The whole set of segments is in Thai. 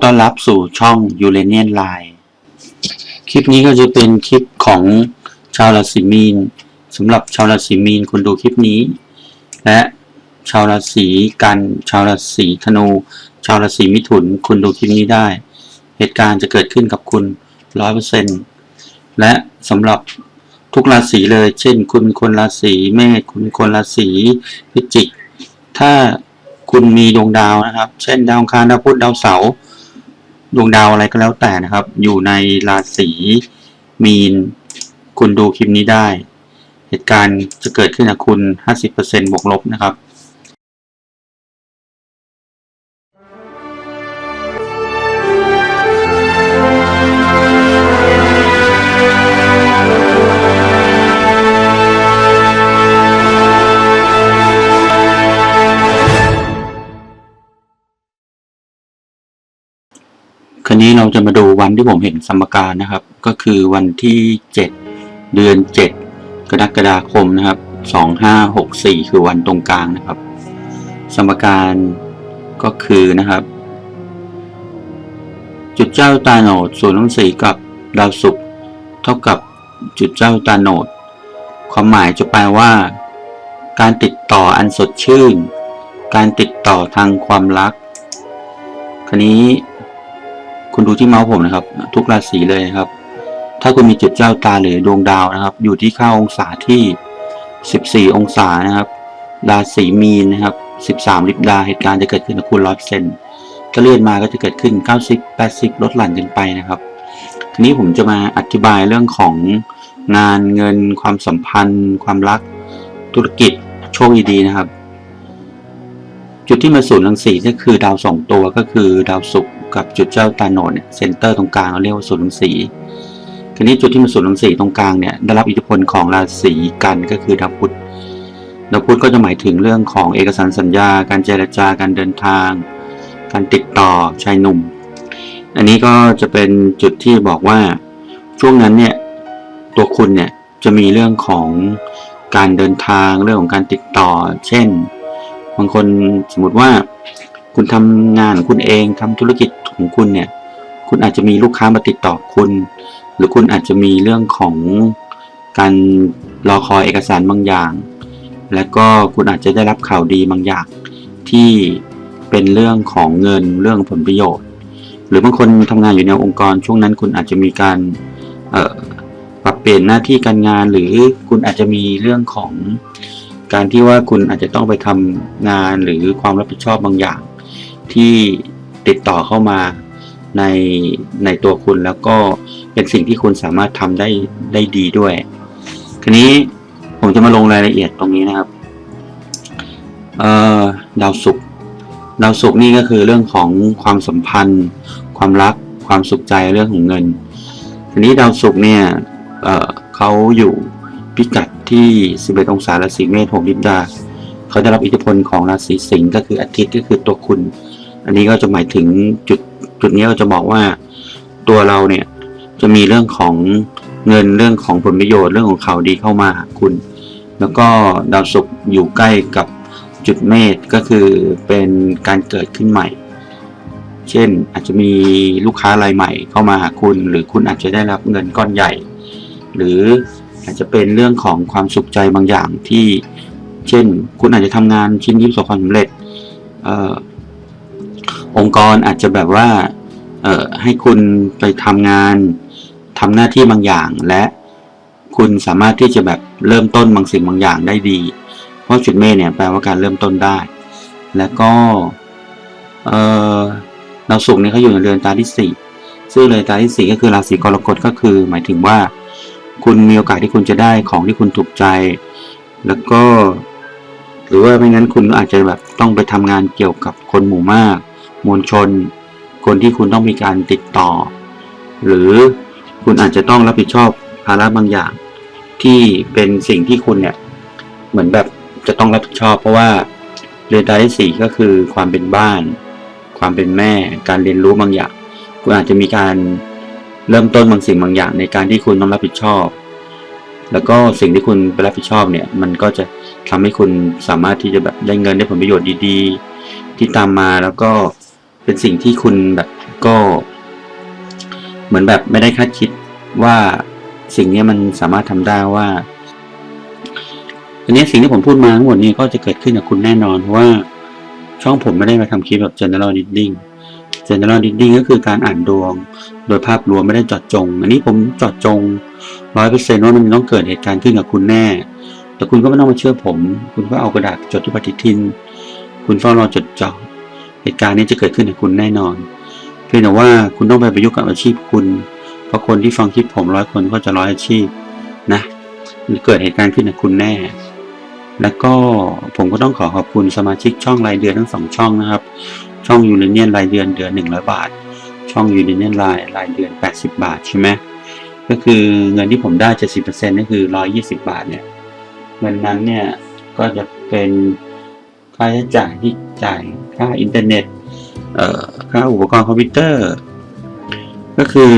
อต้อนรับสู่ช่อง u r a n i a n Line คลิปนี้ก็จะเป็นคลิปของชาวราศีมีนสำหรับชาวราศีมีนคุณดูคลิปนี้ และชาวราศีกัน ชาวราศีธนู ชาวราศีมิถุน คุณดูคลิปนี้ได้ เหตุการณ์จะเกิดขึ้นกับคุณร้อยเปอร์เซ็นและสำหรับทุกราศีเลย เช่น คุณคนราศีเมษคุณคนราศีพิจิก ถ้าคุณมีดวงดาวนะครับ เช่นดาวคารดาวพุธดาวเสาร์ ดวงดาวอะไรก็แล้วแต่นะครับ อยู่ในราศีมีน คุณดูคลิปนี้ได้ เหตุการณ์จะเกิดขึ้นกับคุณ 50%บวกลบนะครับ นี้เราจะมาดูวันที่ผมเห็นสมการนะครับ ก็คือวันที่ 7 เดือน 7 กรกฎาคมนะครับ 2564 คือวันตรงกลางนะครับ สมการก็คือนะครับ จุดเจ้าตาโนดส่วนย์องศรีกับดาวศุกร์เท่ากับจุดเจ้าตาโนด ความหมายจะแปลว่า การติดต่ออันสดชื่น การติดต่อทางความรัก ครนี้ คุณดูที่เมาส์ผมนะครับ ทุกราศีเลยนะครับ ถ้าคุณมีจุดเจ้าตาหรือดวงดาวนะครับ อยู่ที่ค่าองศาที่ 14 องศานะครับ ราศีมีนนะครับ 13 ลิบดาเหตุการณ์จะเกิดขึ้นกับคุณร้อยเปอร์เซ็นต์ถ้าเลื่อนมาก็จะเกิดขึ้น 90 80 ลดหลั่นกันไปนะครับ ทีนี้ผมจะมาอธิบายเรื่องของงานเงิน ความสัมพันธ์ ความรัก ธุรกิจโชคดีๆนะครับ จุดที่มาศูนย์รังสีก็คือดาวสองตัวก็คือดาวศุกร์ กับจุดเจ้าตาโนดเนี่ยเซนเตอร์ตรงกลางเราเรียกว่าศูนย์รังสีทีนี้จุดที่มาศูนย์รังสีตรงกลางเนี่ยได้รับอิทธิพลของราศีกันก็คือดาวพุธดาวพุธก็จะหมายถึงเรื่องของเอกสารสัญญา การเจรจาการเดินทาง การติดต่อชายหนุ่ม อันนี้ก็จะเป็นจุดที่บอกว่าช่วงนั้นเนี่ยตัวคุณเนี่ยจะมีเรื่องของการเดินทางเรื่องของการติดต่อ เช่น บางคนสมมติว่า คุณทำงานของคุณเองทำธุรกิจของคุณเนี่ย คุณอาจจะมีลูกค้ามาติดต่อคุณ หรือคุณอาจจะมีเรื่องของการรอคอยเอกสารบางอย่าง และก็คุณอาจจะได้รับข่าวดีบางอย่าง ที่เป็นเรื่องของเงินเรื่องผลประโยชน์ หรือบางคนทำงานอยู่ในองค์กรช่วงนั้น คุณอาจจะมีการปรับเปลี่ยนหน้าที่การงานหรือคุณอาจจะมีเรื่องของการที่ว่าคุณอาจจะต้องไปทำงานหรือความรับผิดชอบบางอย่าง ที่ติดต่อเข้ามาในในตัวคุณแล้วก็เป็นสิ่งที่คุณสามารถทำได้ได้ดีด้วยทีนี้ผมจะมาลงรายละเอียดตรงนี้นะครับเอ่อดาวศุกร์ดาวศุกร์นี่ก็คือเรื่องของความสัมพันธ์ ความรัก ความสุขใจเรื่องของเงิน ทีนี้ดาวศุกร์เนี่ยเอ่อเขาอยู่พิกัดที่ 11 องศาราศีเมษ6ลิบดาเขาได้รับอิทธิพลของราศีสิงห์ก็คืออาทิตย์ก็คือตัวคุณ อันนี้ก็จะหมายถึงจุดจุดนี้ก็จะบอกว่าตัวเราเนี่ยจะมีเรื่องของเงินเรื่องของผลประโยชน์เรื่องของข่าวดีเข้ามาหาคุณ แล้วก็ดาวศุกร์อยู่ใกล้กับจุดเมษก็คือเป็นการเกิดขึ้นใหม่ เช่นอาจจะมีลูกค้ารายใหม่เข้ามาหาคุณ หรือคุณอาจจะได้รับเงินก้อนใหญ่ หรืออาจจะเป็นเรื่องของความสุขใจบางอย่างที่ เช่น คุณอาจจะทำงานชิ้นนี้ประสบความสำเร็จเองค์กรอาจจะแบบว่าเอ่อให้คุณไปทำงานทำหน้าที่บางอย่างและคุณสามารถที่จะแบบเริ่มต้นบางสิ่งบางอย่างได้ดี เพราะจุดเมษเนี่ยแปลว่าการเริ่มต้นได้ และก็เออดาวศุกร์เนี่ยเขาอยู่ในเรือนตาที่สี่ซึ่งเรือนตาที่สี่ก็คือราศีกรกฎก็คือ หมายถึงว่า คุณมีโอกาสที่คุณจะได้ของที่คุณถูกใจ แล้วก็ หรือว่าไม่งั้นคุณก็อาจจะแบบต้องไปทำงานเกี่ยวกับคนหมู่มาก มวลชน คนที่คุณต้องมีการติดต่อ หรือคุณอาจจะต้องรับผิดชอบภาระบางอย่าง ที่เป็นสิ่งที่คุณเนี่ย เหมือนแบบจะต้องรับผิดชอบ เพราะว่าเรียนตาที่สี่ก็คือความเป็นบ้าน ความเป็นแม่ การเรียนรู้บางอย่าง คุณอาจจะมีการเริ่มต้นบางสิ่งบางอย่าง ในการที่คุณต้องรับผิดชอบ แล้วก็สิ่งที่คุณไปรับผิดชอบเนี่ย มันก็จะทำให้คุณสามารถที่จะแบบได้เงินได้ผลประโยชน์ดี ๆ ที่ตามมาแล้วก็ เป็นสิ่งที่คุณแบบก็ เหมือนแบบไม่ได้คาดคิดว่าสิ่งนี้มันสามารถทำได้ว่าอันนี้สิ่งที่ผมพูดมาทั้งหมดนี้ก็จะเกิดขึ้นกับคุณแน่นอนเพราะว่าช่องผมไม่ได้มาทำคลิปแบบ general reading general reading ก็คือการอ่านดวง โดยภาพรวมไม่ได้จาะจง อันนี้ผมจาะจงร้อยเปอร์เซ็นต์ว่ามันต้องเกิดเหตุการณ์ขึ้นกับคุณแน่ แต่คุณก็ไม่ต้องมาเชื่อผม คุณก็เอากระดาษจดที่ปฏิทิน คุณเฝ้ารอจดจ่อ เหตุการณ์นี้จะเกิดขึ้นกับคุณแน่นอน เพียงแต่ว่าคุณต้องไปประยุกต์กับอาชีพคุณ เพราะคนที่ฟังคลิปผมร้อยคนก็จะร้อยอาชีพนะมันเกิดเหตุการณ์ขึ้นกับคุณแน่ แล้วก็ผมก็ต้องขอขอบคุณสมาชิกช่องรายเดือนทั้งสองช่องนะครับ ช่องยูเนียนรายเดือนเดือนหนึ่งร้อยบาท ช่องยูเนียนรายรายเดือนแปดสิบาทใช่ไหมก็คือเงินที่ผมได้เจ็ดสิบเปอร์เซ็นต์นี่คือร้อยยี่สิบาทเนี่ย เงินนั้นเนี่ยก็จะเป็นค่าใช้จ่ายที่ จ่ายค่าอินเทอร์เน็ตค่าอุปกรณ์คอมพิวเตอร์ ก็คือ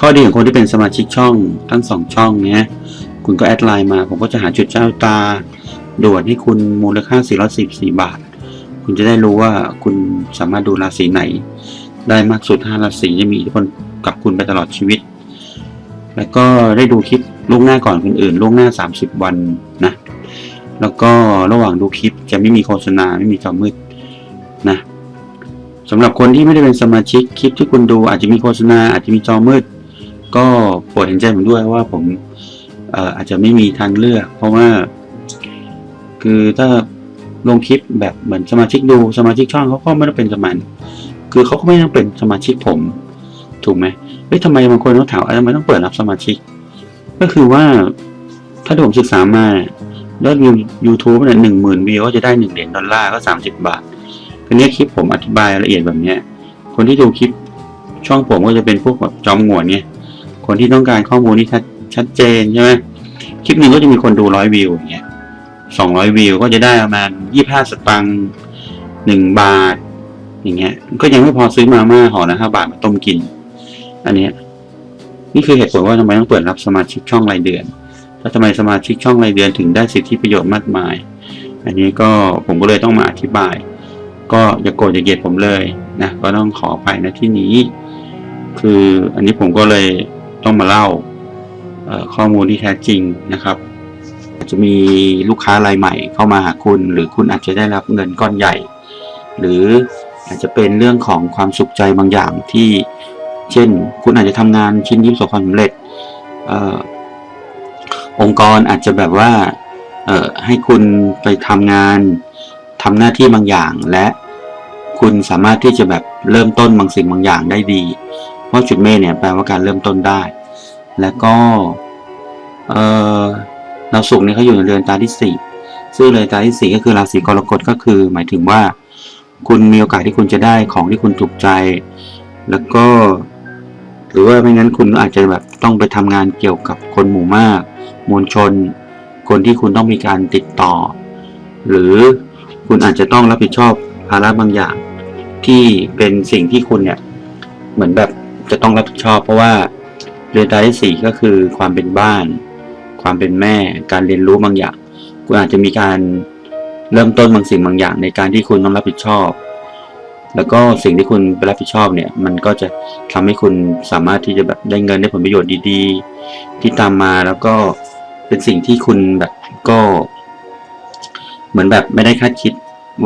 ข้อดีของคนที่เป็นสมาชิกช่องทั้งสองช่องเนี้ยคุณก็แอดไลน์มา ผมก็จะหาจุดเจ้าตาด่วนให้คุณมูลค่า 414 บาท คุณจะได้รู้ว่าคุณสามารถดูราศีไหน ได้มากสุด 5 ราศีจะมีอิทธิพลกับคุณไปตลอดชีวิต แล้วก็ได้ดูคลิปล่วงหน้าก่อนคนอื่นล่วงหน้า 30 วันนะ แล้วก็ระหว่างดูคลิปจะไม่มีโฆษณาไม่มีจอมืดนะสำหรับคนที่ไม่ได้เป็นสมาชิกคลิปที่คุณดูอาจจะมีโฆษณาอาจจะมีจอมืด ก็โปรดเห็นใจผมด้วยว่าผมเอ่ออาจจะไม่มีทางเลือก เพราะว่า คือถ้าลงคลิปแบบเหมือนสมาชิกดูสมาชิกช่องเขาก็ไม่ต้องเป็นสมันคือเขาก็ไม่ต้องเป็นสมาชิกผม ถูกไหมเฮ้ยทำไมบางคนเขาถามว่าทำไมต้องเปิดรับสมาชิก ก็คือว่าถ้าผมศึกษามา ยอดวิว YouTube เนี่ยหนึ่งหมื่นวิวก็จะได้หนึ่งเหรียญดอลลาร์ก็สามสิบบาททีนี้คลิปผมอธิบายละเอียดแบบเนี้ย คนที่ดูคลิปช่องผมก็จะเป็นพวกแบบจอมหงวนเนี่ยคนที่ต้องการข้อมูลที่ชัดชัดเจนใช่ไหมคลิปหนึ่งก็จะมีคนดูร้อยวิวอย่างเงี้ยสองร้อยวิวก็จะได้ประมาณยี่ห้าสตังค์หนึ่งบาท อย่างเงี้ย ก็ยังไม่พอซื้อมาม่าห่อละห้าบาทมาต้มกิน อันเนี้ยนี่คือเหตุผลว่าทำไมต้องเปิดรับสมาชิกช่องรายเดือน แล้วทำไมสมาชิกช่องรายเดือนถึงได้สิทธิประโยชน์มากมาย อันนี้ก็ผมก็เลยต้องมาอธิบาย ก็อย่าโกรธอย่าเกลียดผมเลยนะก็ต้องขออภัยนะที่นี้ คืออันนี้ผมก็เลยต้องมาเล่าข้อมูลที่แท้จริงนะครับาจจะมีลูกค้ารายใหม่เข้ามาหาคุณ หรือคุณอาจจะได้รับเงินก้อนใหญ่ หรืออาจจะเป็นเรื่องของความสุขใจบางอย่างที่ เช่น คุณอาจจะทำงานชิ้นนี้ประสบความสำเร็จเองค์กรอาจจะแบบว่าเออให้คุณไปทำงานทำหน้าที่บางอย่างและคุณสามารถที่จะแบบเริ่มต้นบางสิ่งบางอย่างได้ดี เพราะจุดเมษเนี่ยแปลว่าการเริ่มต้นได้ แล้วก็เออดาวศุกร์เนี่ยเขาอยู่ในเรือนตาที่สี่ซึ่งเรือนตาที่สี่ก็คือราศีกรกฎก็คือ หมายถึงว่า คุณมีโอกาสที่คุณจะได้ของที่คุณถูกใจ แล้วก็ หรือว่าไม่งั้นคุณอาจจะแบบต้องไปทำงานเกี่ยวกับคนหมู่มาก มวลชน คนที่คุณต้องมีการติดต่อ หรือคุณอาจจะต้องรับผิดชอบภาระบางอย่าง ที่เป็นสิ่งที่คุณเนี่ยเหมือนแบบจะต้องรับผิดชอบ เพราะว่าเรือนตาที่สี่ก็คือความเป็นบ้าน ความเป็นแม่ การเรียนรู้บางอย่าง คุณอาจจะมีการเริ่มต้นบางสิ่งบางอย่าง ในการที่คุณต้องรับผิดชอบ แล้วก็สิ่งที่คุณไปรับผิดชอบเนี่ย มันก็จะทำให้คุณสามารถที่จะแบบได้เงินได้ผลประโยชน์ดี ๆ ที่ตามมาแล้วก็ เป็นสิ่งที่คุณแบบก็ เหมือนแบบไม่ได้คาดคิด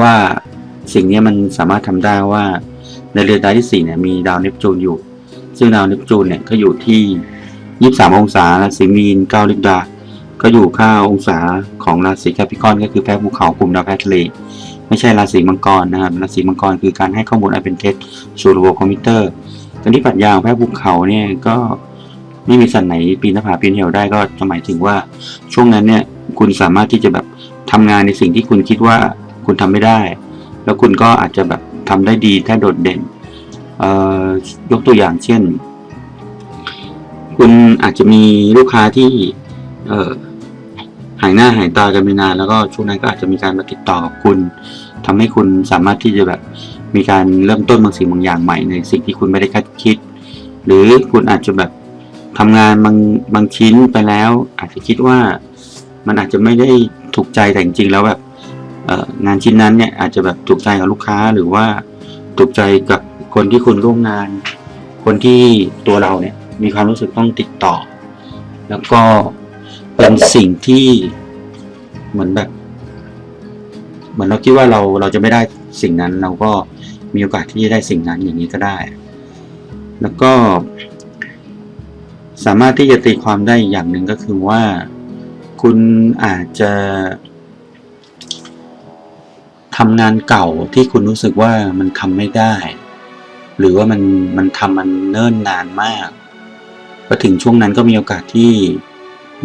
ว่าสิ่งนี้มันสามารถทำได้ว่าในเรือนดาวที่สี่เนี่ยมีดาวเนปจูนอยู่ ซึ่งดาวเนปจูนเนี่ยก็อยู่ที่ยี่สามองศาราศีมีนเก้าลิบดา ก็อยู่ค่าองศาของราศีแคปิคอน ก็คือแพ้ภูเขากลุ่มดาวแพ้ทะเลไม่ใช่ราศีมังกรนะครับราศีมังกรคือการให้ข้อมูลอันเป็นเท็จสู่ระบบคอมพิวเตอร์ตอนที่ปรัชญาของแพทย์ภูเขาเนี่ยก็ ไม่มีสัตว์ไหนปีนหน้าผาปีนเหวได้ก็จะหมายถึงว่าช่วงนั้นเนี่ยคุณสามารถที่จะแบบทำงานในสิ่งที่คุณคิดว่าคุณทำไม่ได้ แล้วคุณก็อาจจะแบบทำได้ดีได้โดดเด่นยกตัวอย่างเช่น คุณอาจจะมีลูกค้าที่หายหน้าหายตากันไปนานแล้วก็ช่วงนั้นก็อาจจะมีการมาติดต่อกับคุณทำให้คุณสามารถที่จะแบบมีการเริ่มต้นบางสิ่งบางอย่างใหม่ในสิ่งที่คุณไม่ได้คาดคิด หรือคุณอาจจะแบบ ทำงานบางบางชิ้นไปแล้ว อาจจะคิดว่ามันอาจจะไม่ได้ถูกใจแต่จริงๆแล้วแบบงานชิ้นนั้นเนี่ยอาจจะแบบถูกใจกับลูกค้าหรือว่าถูกใจกับคนที่คุณร่วมงาน คนที่ตัวเราเนี่ยมีความรู้สึกต้องติดต่อ แล้วก็เป็นสิ่งที่เหมือนแบบ เหมือนเราคิดว่าเราเราจะไม่ได้สิ่งนั้น เราก็มีโอกาสที่จะได้สิ่งนั้นอย่างนี้ก็ได้ แล้วก็ สามารถที่จะตีความได้อย่างหนึ่งก็คือว่า คุณอาจจะทำงานเก่าที่คุณรู้สึกว่ามันทำไม่ได้ หรือว่ามันมันทำมันเนิ่นนานมากพอถึงช่วงนั้นก็มีโอกาสที่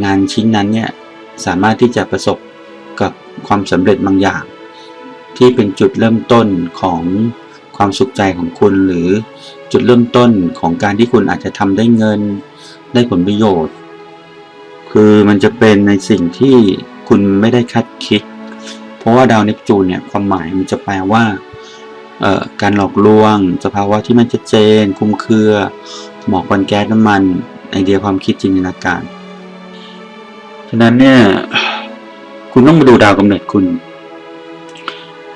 งานชิ้นนั้นเนี่ยสามารถที่จะประสบกับความสำเร็จบางอย่าง ที่เป็นจุดเริ่มต้นของความสุขใจของคุณหรือจุดเริ่มต้นของการที่คุณอาจจะทำได้เงิน ได้ผลประโยชน์ คือมันจะเป็นในสิ่งที่คุณไม่ได้คาดคิด เพราะว่าดาวเนปจูนเนี่ยความหมายมันจะแปลว่าการหลอกลวง สภาวะที่ไม่ชัดเจนคลุมเครือ หมอกควันแก๊สน้ำมันไอเดียความคิดจินตนาการ ฉะนั้นเนี่ยคุณต้องมาดูดาวกำเนิดคุณ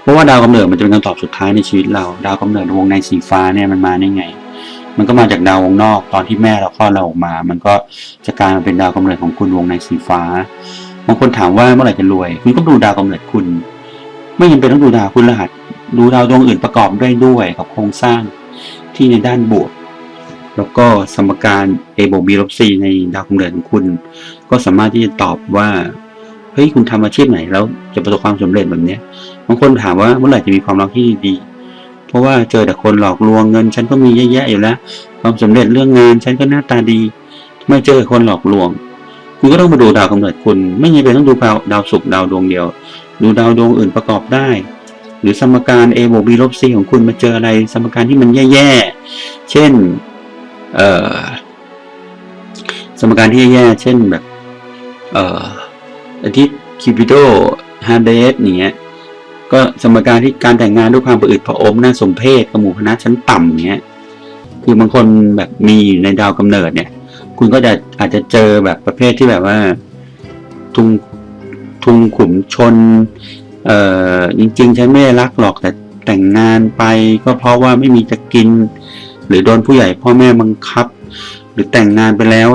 เพราะว่าดาวกำเนิดมันจะเป็นคำตอบสุดท้ายในชีวิตเรา ดาวกำเนิดวงในสีฟ้าเนี่ยมันมาได้ไง มันก็มาจากดาววงนอก ตอนที่แม่เราคลอดเราออกมา มันก็จะกลายมาเป็นดาวกำเนิดของคุณวงในสีฟ้าบางคนถามว่าเมื่อไหร่จะรวย คุณก็ดูดาวกำเนิดคุณ ไม่จำเป็นต้องดูดาวคุณรหัส ดูดาวดวงอื่นประกอบด้วยด้วยกับโครงสร้างที่ในด้านบวก แล้วก็สมการ a บวก b ลบ c ในดาวกำเนิดของคุณ ก็สามารถที่จะตอบว่าเฮ้ยคุณทำอาชีพไหนแล้วจะประสบความสำเร็จแบบเนี้ยบางคนถามว่าเมื่อไหร่จะมีความรักที่ดี เพราะว่าเจอแต่คนหลอกลวงเงิน ฉันก็มีเยอะแยะอยู่แล้ว ความสำเร็จเรื่องงาน ฉันก็หน้าตาดี ไม่เจอคนหลอกลวง คุณก็ต้องมาดูดาวกำเนิดคุณ ไม่จำเป็นต้องดูดาวดาวศุกร์ดาวดวงเดียว ดูดาวดวงอื่นประกอบได้ หรือสมการ a บวก b ลบ c ของคุณมาเจออะไร สมการที่มันแย่ๆ เช่น เอ่อ สมการที่แย่ๆ เช่นแบบ เอ่ออาทิตย์คิวปิโดฮาร์เดสอย่างเงี้ย ก็สมการที่การแต่งงานด้วยความประอึดประอมน่าสมเพชกับหมู่คณะชั้นต่ำเงี้ย คือบางคนแบบมีอยู่ในดาวกำเนิดเนี่ย คุณก็จะอาจจะเจอแบบประเภทที่แบบว่า ทุงทุงขุมชน เอ่อจริงๆฉันไม่ได้รักหรอกแต่แต่งงานไปก็เพราะว่าไม่มีจะกิน หรือโดนผู้ใหญ่พ่อแม่บังคับ หรือแต่งงานไปแล้ว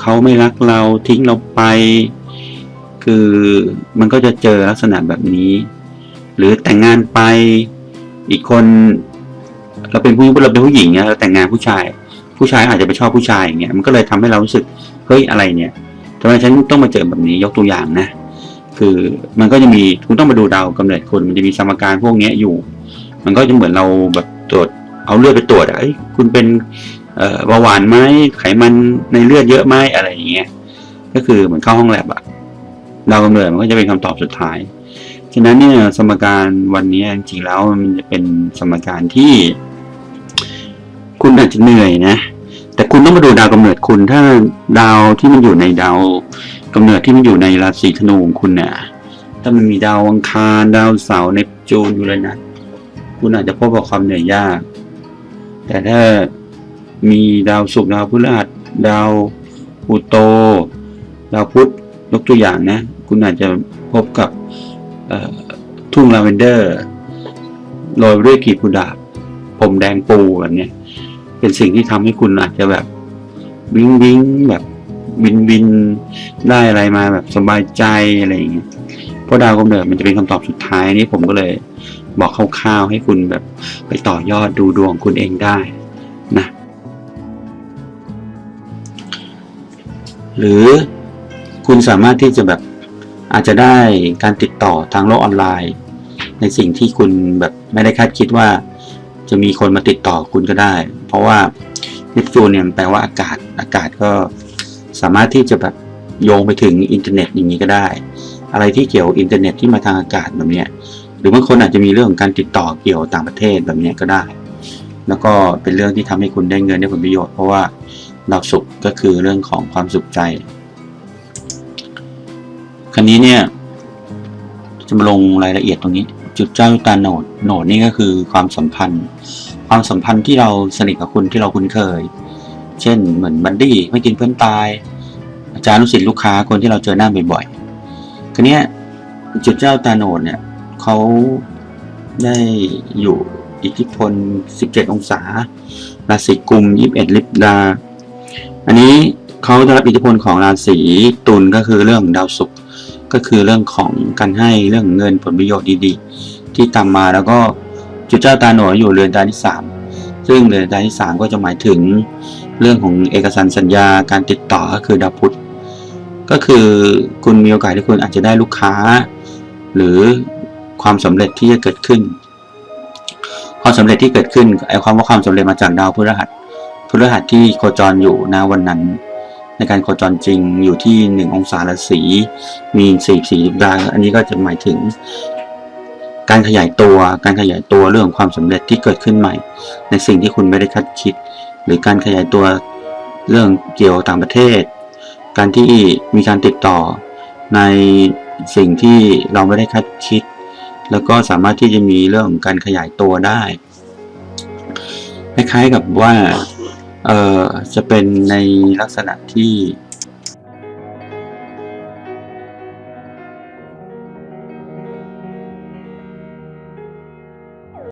เขาไม่รักเราทิ้งเราไป คือมันก็จะเจอลักษณะแบบนี้ หรือแต่งงานไปอีกคน เราเป็นผู้เราเป็นผู้หญิงเนี่ยเราแต่งงานผู้ชาย ผู้ชายอาจจะไปชอบผู้ชายอย่างเงี้ยมันก็เลยทำให้เรารู้สึกเฮ้ยอะไรเนี่ยทำไมฉันต้องมาเจอแบบนี้ยกตัวอย่างนะคือมันก็จะมีคุณต้องมาดูดาวกำเนิดคนมันจะมีสมการพวกเนี้ยอยู่ มันก็จะเหมือนเราแบบตรวจเอาเลือดไปตรวจอะเอ้ยคุณเป็นเบาหวานไหมไขมันในเลือดเยอะไหมอะไรอย่างเงี้ยก็คือเหมือนเข้าห้องแลบอะดาวกำเนิดมันก็จะเป็นคำตอบสุดท้าย ฉะนั้นเนี่ยสมการวันนี้จริงๆแล้วมันจะเป็นสมการที่ คุณอาจจะเหนื่อยนะ แต่คุณต้องมาดูดาวกำเนิดคุณ ถ้าดาวที่มันอยู่ในดาวกำเนิดที่มันอยู่ในราศีธนูของคุณเนี่ยถ้ามันมีดาวอังคารดาวเสาร์เนจูนอยู่เลยนะคุณอาจจะพบกับความเหนื่อยยาก แต่ถ้ามีดาวศุกร์ดาวพฤหัสดาวพลูโต ดาวพุธยกตัวอย่างนะ คุณอาจจะพบกับ ทุ่งลาเวนเดอร์โรยด้วยกีบกุหลาบผมแดงปูแบบเนี้ยเป็นสิ่งที่ทำให้คุณอาจจะแบบ วิ้งวิ้งแบบวินวินได้อะไรมาแบบสบายใจอะไรอย่างเงี้ยเพราะดาวกำเนิดมันจะเป็นคำตอบสุดท้ายนี่ผมก็เลยบอกคร่าวๆให้คุณแบบไปต่อยอดดูดวงคุณเองได้นะหรือคุณสามารถที่จะแบบ อาจจะได้การติดต่อทางโลกออนไลน์ ในสิ่งที่คุณแบบไม่ได้คาดคิดว่า จะมีคนมาติดต่อคุณก็ได้ เพราะว่าเนปจูนเนี่ยแปลว่าอากาศอากาศก็สามารถที่จะแบบโยงไปถึงอินเทอร์เน็ตอย่างนี้ก็ได้ อะไรที่เกี่ยวอินเทอร์เน็ตที่มาทางอากาศแบบเนี้ยหรือบางคนอาจจะมีเรื่องของการติดต่อเกี่ยวต่างประเทศแบบเนี้ยก็ได้ แล้วก็เป็นเรื่องที่ทำให้คุณได้เงินได้ผลประโยชน์เพราะว่าดาวสุขก็คือเรื่องของความสุขใจ คราวนี้เนี่ยจะมาลงรายละเอียดตรงนี้ จุดเจ้าตาโหนดโหนดนี่ก็คือความสัมพันธ์ ความสัมพันธ์ที่เราสนิทกับคุณที่เราคุ้นเคย เช่นเหมือนบัดดี้ไม่กินเพื่อนตาย อาจารย์ลูกศิษย์ลูกค้าคนที่เราเจอหน้าบ่อยๆคราวเนี้จุดเจ้าตาโหนดเนี่ยเขาได้อยู่อิทธิพล 17 องศา ราศีกุม 21 ลิบดา อันนี้เขาได้รับอิทธิพลของราศีตุลก็คือเรื่องดาวศุกร์ ก็คือเรื่องของการให้เรื่องเงินผลประโยชน์ดีๆ ที่ตามมาแล้วก็จุดเจ้าตาหนวอยู่เรือนตาที่สามซึ่งเรือนตาที่สามก็จะหมายถึงเรื่องของเอกสารสัญญาการติดต่อก็คือดาวพุธก็คือคุณมีโอกาสที่คุณอาจจะได้ลูกค้า หรือความสำเร็จที่จะเกิดขึ้น ความสำเร็จที่เกิดขึ้นไอ้ความว่าความสำเร็จมาจากดาวพฤหัสพฤหัสที่โคจรอยู่ณวันนั้น ในการโคจรจริงอยู่ที่หนึ่งองศาราศีมีสี่สี่ดาวอันนี้ก็จะหมายถึง การขยายตัว การขยายตัวเรื่องความสำเร็จที่เกิดขึ้นใหม่ ในสิ่งที่คุณไม่ได้คาดคิด หรือการขยายตัวเรื่องเกี่ยวต่างประเทศ การที่มีการติดต่อในสิ่งที่เราไม่ได้คาดคิด แล้วก็สามารถที่จะมีเรื่องการขยายตัวได้ คล้ายๆกับว่า เออจะเป็นในลักษณะที่